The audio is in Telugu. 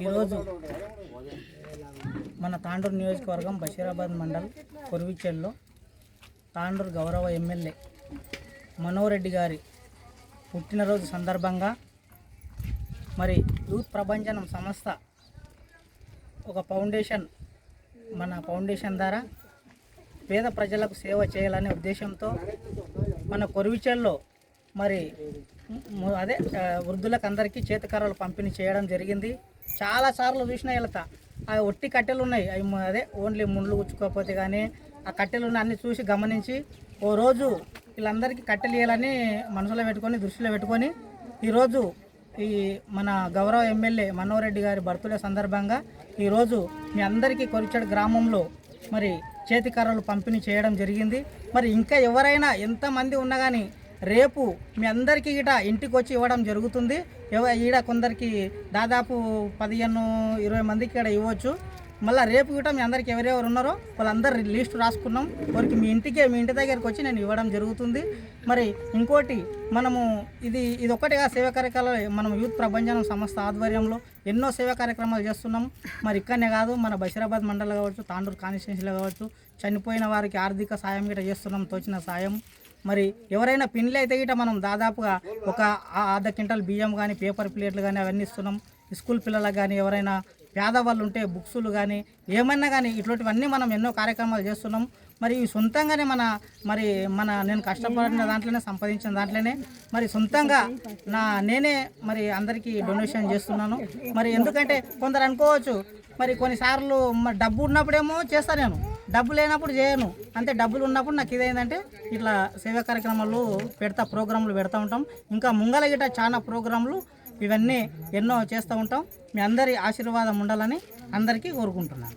ఈరోజు మన తాండూరు నియోజకవర్గం బషీరాబాద్ మండల్ కొరివిచెల్లో తాండూరు గౌరవ ఎమ్మెల్యే మనోరెడ్డి గారి పుట్టినరోజు సందర్భంగా మరి యూత్ ప్రభంజనం సంస్థ ఒక ఫౌండేషన్ మన ఫౌండేషన్ ద్వారా పేద ప్రజలకు సేవ చేయాలనే ఉద్దేశంతో మన కొరివిచెల్లో మరి అదే వృద్ధులకు అందరికీ చేతికర్రలు పంపిణీ చేయడం జరిగింది. చాలా సార్లు చూసిన వెళ్తా ఆ ఒట్టి కట్టెలు ఉన్నాయి. అవి అదే ఓన్లీ ముండ్లు గుచ్చుకోకపోతే కానీ ఆ కట్టెలు అన్ని చూసి గమనించి ఓ రోజు వీళ్ళందరికీ కట్టెలు ఇవ్వాలని మనసులో పెట్టుకొని దృష్టిలో పెట్టుకొని ఈరోజు ఈ మన గౌరవ ఎమ్మెల్యే మనోహర్ గారి బర్త్డే సందర్భంగా ఈరోజు మీ అందరికీ కొరిచాడు గ్రామంలో మరి చేతికర్రలు పంపిణీ చేయడం జరిగింది. మరి ఇంకా ఎవరైనా ఎంతమంది ఉన్నా కానీ రేపు మీ అందరికీ గిట ఇంటికి వచ్చి ఇవ్వడం జరుగుతుంది. ఈడ కొందరికి దాదాపు పదిహేను ఇరవై మందికి ఇక్కడ ఇవ్వచ్చు. మళ్ళీ రేపు గిట మీ అందరికి ఎవరెవరు ఉన్నారో వాళ్ళందరి లిస్ట్ రాసుకున్నాం. వారికి మీ ఇంటికే మీ ఇంటి దగ్గరికి వచ్చి నేను ఇవ్వడం జరుగుతుంది. మరి ఇంకోటి మనము ఇది ఇది ఒక్కటిగా సేవా కార్యక్రమాలు. మనం యూత్ ప్రభంజనం సంస్థ ఆధ్వర్యంలో ఎన్నో సేవా కార్యక్రమాలు చేస్తున్నాం. మరి ఇక్కడనే కాదు మన బషీరాబాద్ మండలం కావచ్చు తాండూరు కాన్స్టిట్యున్సీలో కావచ్చు చనిపోయిన వారికి ఆర్థిక సాయం గిట చేస్తున్నాం తోచిన సాయం. మరి ఎవరైనా పిన్లు అయితే గిట మనం దాదాపుగా ఒక అర్ధ క్వింటల్ బియ్యం కానీ పేపర్ ప్లేట్లు కానీ అవన్నీ ఇస్తున్నాం. స్కూల్ పిల్లలకు కానీ ఎవరైనా పేదవాళ్ళు ఉంటే బుక్సులు కానీ ఏమైనా కానీ ఇట్లాంటివన్నీ మనం ఎన్నో కార్యక్రమాలు చేస్తున్నాం. మరి సొంతంగానే మన మరి మన నేను కష్టపడిన దాంట్లోనే సంపాదించిన దాంట్లోనే మరి సొంతంగా నా నేనే మరి అందరికీ డొనేషన్ చేస్తున్నాను. మరి ఎందుకంటే కొందరు అనుకోవచ్చు మరి కొన్నిసార్లు డబ్బు ఉన్నప్పుడేమో చేస్తా నేను. డబ్బు లేనప్పుడు చేయను. అంతే డబ్బులు ఉన్నప్పుడు నాకు ఇదేంటంటే ఇట్లా సేవా కార్యక్రమాలు పెడతా ప్రోగ్రాంలు పెడతా ఉంటాం. ఇంకా ముంగల గిట చాలా ప్రోగ్రాంలు ఇవన్నీ ఎన్నో చేస్తూ ఉంటాం. మీ అందరి ఆశీర్వాదం ఉండాలని అందరికీ కోరుకుంటున్నాను.